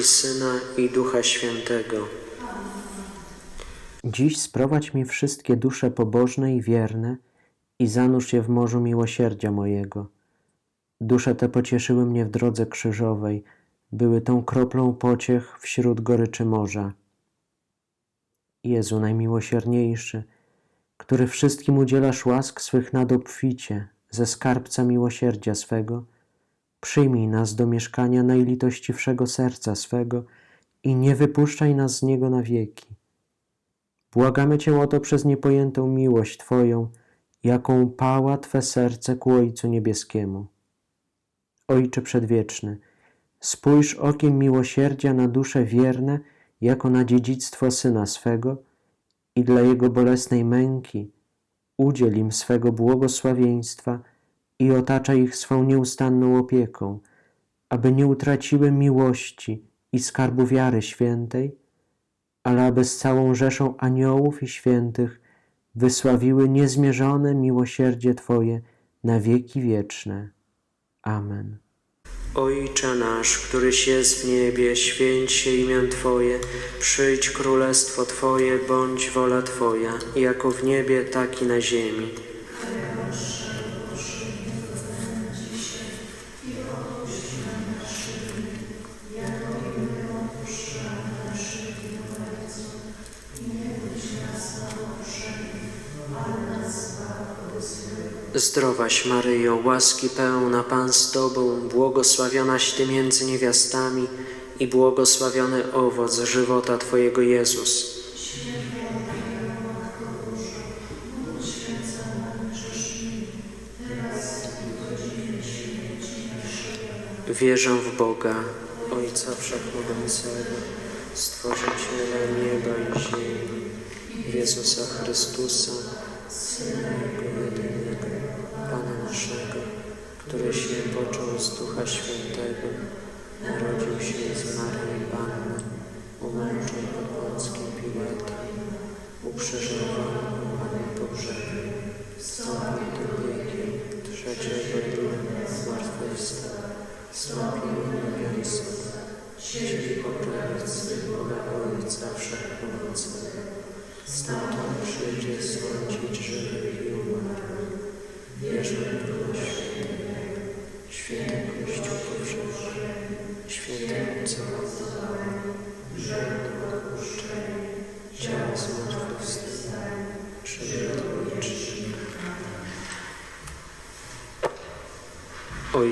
i Syna i Ducha Świętego. Dziś sprowadź mi wszystkie dusze pobożne i wierne i zanurz je w morzu miłosierdzia mojego. Dusze te pocieszyły mnie w drodze krzyżowej, były tą kroplą pociech wśród goryczy morza. Jezu najmiłosierniejszy, który wszystkim udzielasz łask swych nadobficie ze skarbca miłosierdzia swego, przyjmij nas do mieszkania najlitościwszego serca swego i nie wypuszczaj nas z niego na wieki. Błagamy Cię o to przez niepojętą miłość Twoją, jaką pała Twe serce ku Ojcu Niebieskiemu. Ojcze Przedwieczny, spójrz okiem miłosierdzia na dusze wierne, jako na dziedzictwo Syna swego i dla Jego bolesnej męki udziel im swego błogosławieństwa i otaczaj ich swą nieustanną opieką, aby nie utraciły miłości i skarbu wiary świętej, ale aby z całą rzeszą aniołów i świętych wysławiły niezmierzone miłosierdzie Twoje na wieki wieczne. Amen. Ojcze nasz, któryś jest w niebie, święć się imię Twoje, przyjdź królestwo Twoje, bądź wola Twoja, jako w niebie, tak i na ziemi. Zdrowaś Maryjo, łaski pełna Pan z Tobą, błogosławionaś Ty między niewiastami i błogosławiony owoc żywota Twojego Jezus. Wierzę w Boga, Ojca Wszechmogącego, Stworzyciela nieba i ziemi, Jezusa Chrystusa, Syna Jego który się począł z Ducha Świętego, narodził się z Maryi Panny, umęczon pod Pąckim Piłatem, ukrzyżowany, umarł po grzebie, wstąpił do piekieł, trzeciego dnia zmartwychwstał, wstąpił na niebiosa, siedzi po prawicy Boga Ojca Wszechmogącego. Stamtąd przyjdzie sądzić żywych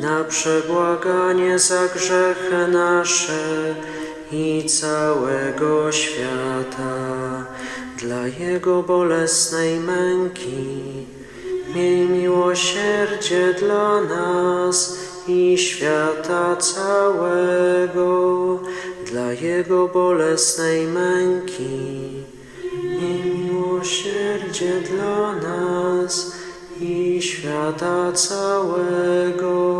na przebłaganie za grzechy nasze i całego świata. Dla Jego bolesnej męki miej miłosierdzie dla nas i świata całego. Dla Jego bolesnej męki Miej miłosierdzie dla nas i świata całego,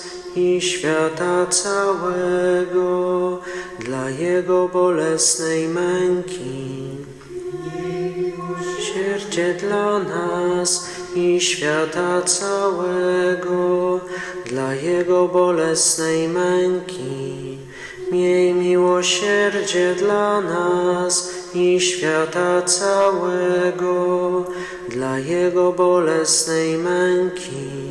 i świata całego, dla Jego bolesnej męki. Miłosierdzie dla nas i świata całego, dla Jego bolesnej męki. Miej miłosierdzie dla nas i świata całego, dla Jego bolesnej męki.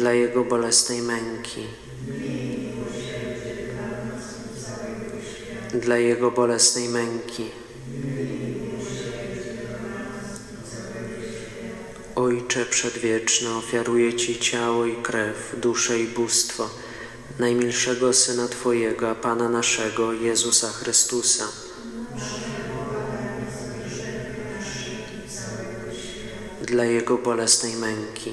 dla Jego bolesnej męki, dla Jego bolesnej męki. Ojcze Przedwieczny, ofiaruję Ci ciało i krew, duszę i bóstwo najmilszego Syna Twojego, Pana naszego, Jezusa Chrystusa, dla Jego bolesnej męki,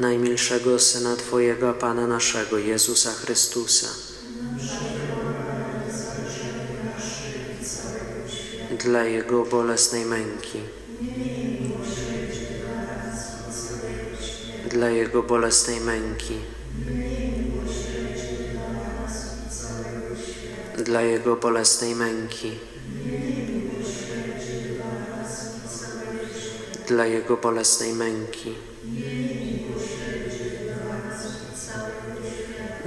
najmilszego Syna Twojego, Pana naszego, Jezusa Chrystusa. Dla Jego bolesnej męki. Dla Jego bolesnej męki. Dla Jego bolesnej męki. Dla Jego bolesnej męki.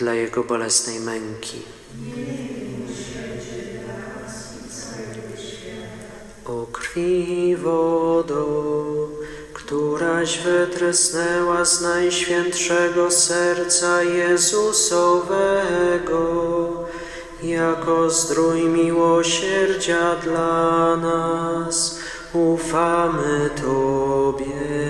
Dla Jego bolesnej męki. O krwi wodo, któraś wytrysnęła z najświętszego serca Jezusowego, jako zdrój miłosierdzia dla nas, ufamy Tobie.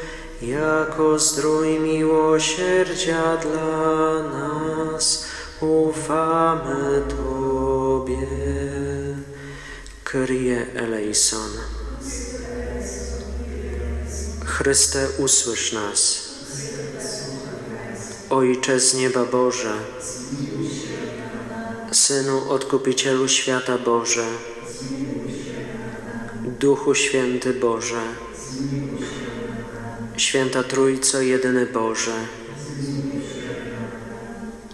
jako zdrój miłosierdzia dla nas, ufamy Tobie. Kyrie eleison. Chryste, usłysz nas. Ojcze z nieba Boże, Synu Odkupicielu świata Boże, Duchu Święty Boże, Święta Trójco, jedyny Boże,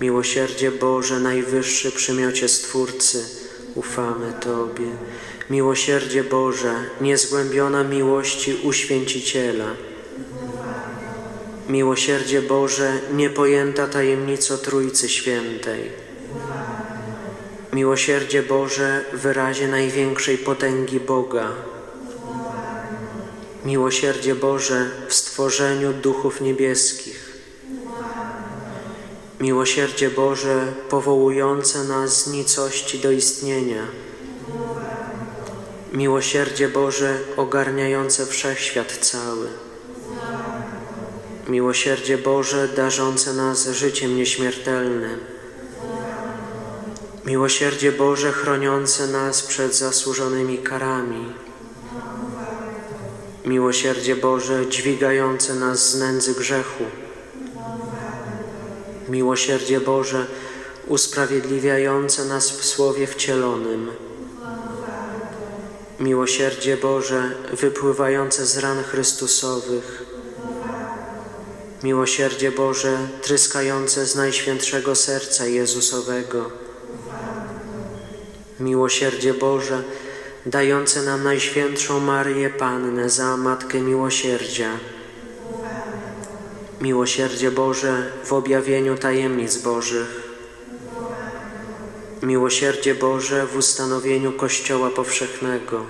miłosierdzie Boże, najwyższy przymiocie Stwórcy, ufamy Tobie. Miłosierdzie Boże, niezgłębiona miłości uświęciciela. Miłosierdzie Boże, niepojęta tajemnico Trójcy Świętej. Miłosierdzie Boże, wyrazie największej potęgi Boga. Miłosierdzie Boże w stworzeniu duchów niebieskich. Miłosierdzie Boże powołujące nas z nicości do istnienia. Miłosierdzie Boże ogarniające wszechświat cały. Miłosierdzie Boże darzące nas życiem nieśmiertelnym. Miłosierdzie Boże chroniące nas przed zasłużonymi karami. Miłosierdzie Boże dźwigające nas z nędzy grzechu. Miłosierdzie Boże usprawiedliwiające nas w Słowie wcielonym. Miłosierdzie Boże wypływające z ran Chrystusowych. Miłosierdzie Boże tryskające z Najświętszego Serca Jezusowego. Miłosierdzie Boże dające nam Najświętszą Marię Pannę za Matkę Miłosierdzia. Miłosierdzie Boże w objawieniu tajemnic Bożych. Miłosierdzie Boże w ustanowieniu Kościoła Powszechnego.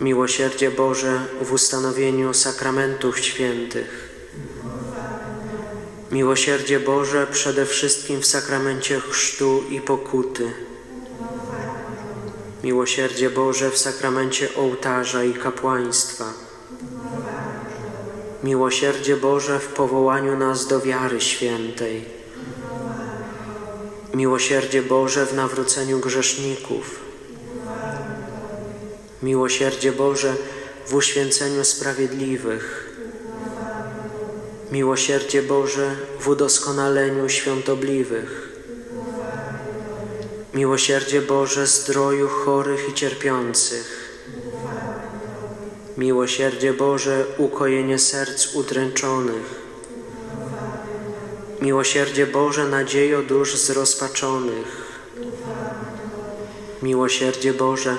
Miłosierdzie Boże w ustanowieniu sakramentów świętych. Miłosierdzie Boże przede wszystkim w sakramencie chrztu i pokuty. Miłosierdzie Boże w sakramencie ołtarza i kapłaństwa. Miłosierdzie Boże w powołaniu nas do wiary świętej. Miłosierdzie Boże w nawróceniu grzeszników. Miłosierdzie Boże w uświęceniu sprawiedliwych. Miłosierdzie Boże w udoskonaleniu świątobliwych. Miłosierdzie Boże zdroju chorych i cierpiących. Miłosierdzie Boże ukojenie serc udręczonych. Miłosierdzie Boże nadziejo dusz zrozpaczonych. Miłosierdzie Boże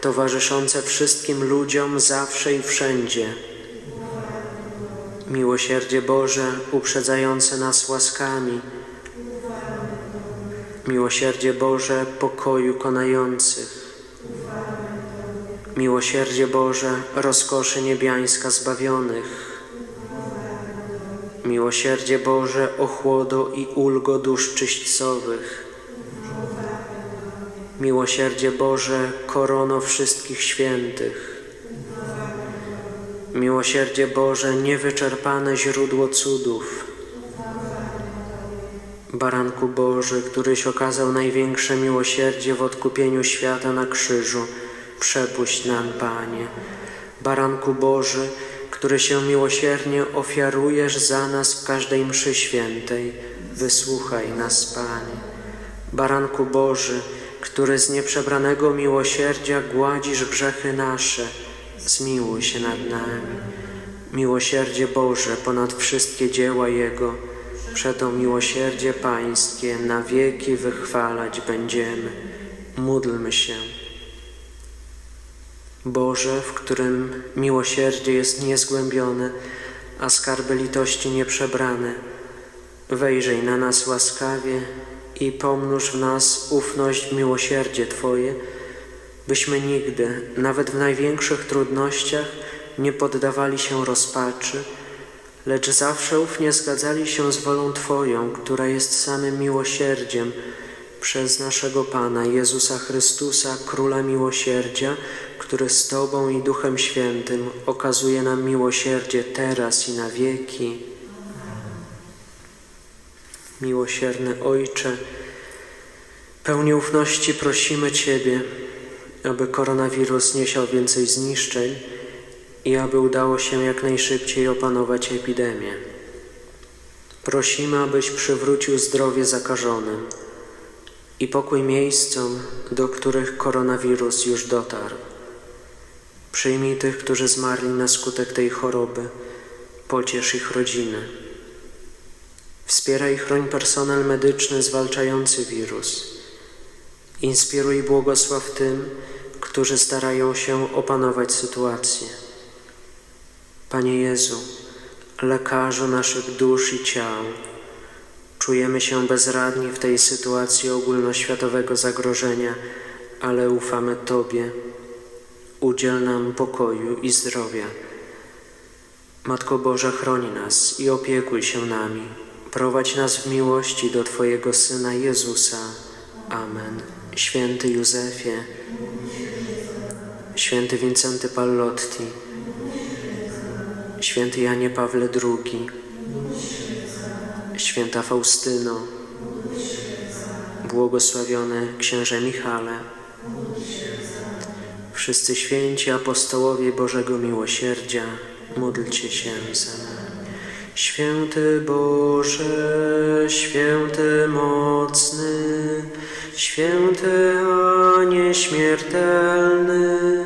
towarzyszące wszystkim ludziom zawsze i wszędzie. Miłosierdzie Boże uprzedzające nas łaskami. Miłosierdzie Boże pokoju konających. Miłosierdzie Boże rozkoszy niebiańska zbawionych. Miłosierdzie Boże, ochłodo i ulgo dusz czyśćcowych. Miłosierdzie Boże, korono wszystkich świętych. Miłosierdzie Boże, niewyczerpane źródło cudów. Baranku Boży, któryś okazał największe miłosierdzie w odkupieniu świata na krzyżu, przepuść nam, Panie. Baranku Boży, który się miłosiernie ofiarujesz za nas w każdej mszy świętej, wysłuchaj nas, Panie. Baranku Boży, który z nieprzebranego miłosierdzia gładzisz grzechy nasze, zmiłuj się nad nami. Miłosierdzie Boże ponad wszystkie dzieła Jego, przeto miłosierdzie Pańskie na wieki wychwalać będziemy. Módlmy się. Boże, w którym miłosierdzie jest niezgłębione, a skarby litości nieprzebrane, wejrzyj na nas łaskawie i pomnóż w nas ufność w miłosierdzie Twoje, byśmy nigdy, nawet w największych trudnościach, nie poddawali się rozpaczy, lecz zawsze ufnie zgadzali się z wolą Twoją, która jest samym miłosierdziem, przez naszego Pana Jezusa Chrystusa, Króla Miłosierdzia, który z Tobą i Duchem Świętym okazuje nam miłosierdzie teraz i na wieki. Miłosierny Ojcze, pełni ufności prosimy Ciebie, aby koronawirus nie siał więcej zniszczeń i aby udało się jak najszybciej opanować epidemię. Prosimy, abyś przywrócił zdrowie zakażonym i pokój miejscom, do których koronawirus już dotarł. Przyjmij tych, którzy zmarli na skutek tej choroby, pociesz ich rodziny. Wspieraj i chroń personel medyczny zwalczający wirus. Inspiruj i błogosław tym, którzy starają się opanować sytuację. Panie Jezu, lekarzu naszych dusz i ciał, czujemy się bezradni w tej sytuacji ogólnoświatowego zagrożenia, ale ufamy Tobie. Udziel nam pokoju i zdrowia. Matko Boża, chroni nas i opiekuj się nami. Prowadź nas w miłości do Twojego Syna Jezusa. Amen. Święty Józefie, Święty Wincenty Pallotti, Święty Janie Pawle II, Święta Faustyno, błogosławiony księże Michale, wszyscy święci apostołowie Bożego Miłosierdzia, módlcie się za nami. Święty Boże, święty mocny, święty a nieśmiertelny,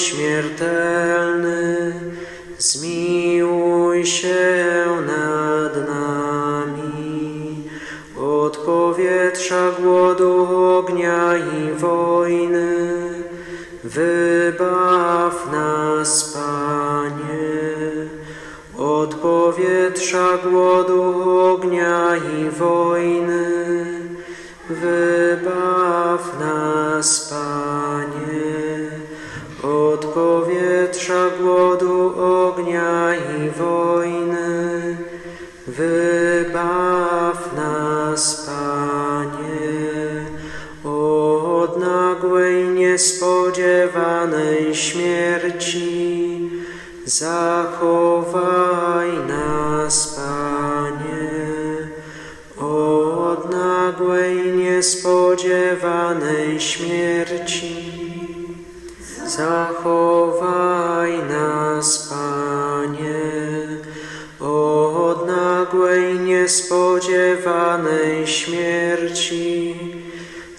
a nieśmiertelny, zmiłuj się Od nagłej, niespodziewanej śmierci, zachowaj nas, Panie. Od nagłej, niespodziewanej śmierci, zachowaj nas, Panie. Od nagłej, niespodziewanej śmierci,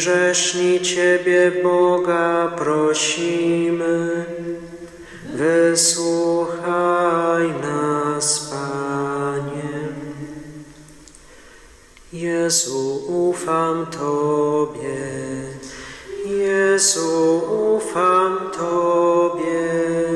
Grzeszni Ciebie, Boga, prosimy. Wysłuchaj nas, Panie. Jezu, ufam Tobie. Jezu, ufam Tobie.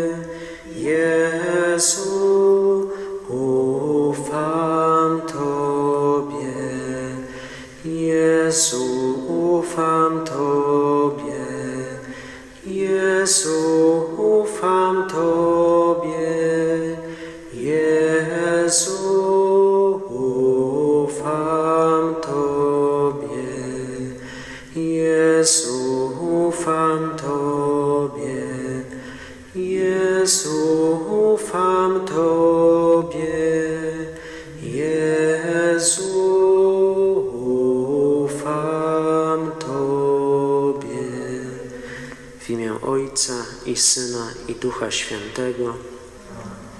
Ducha Świętego.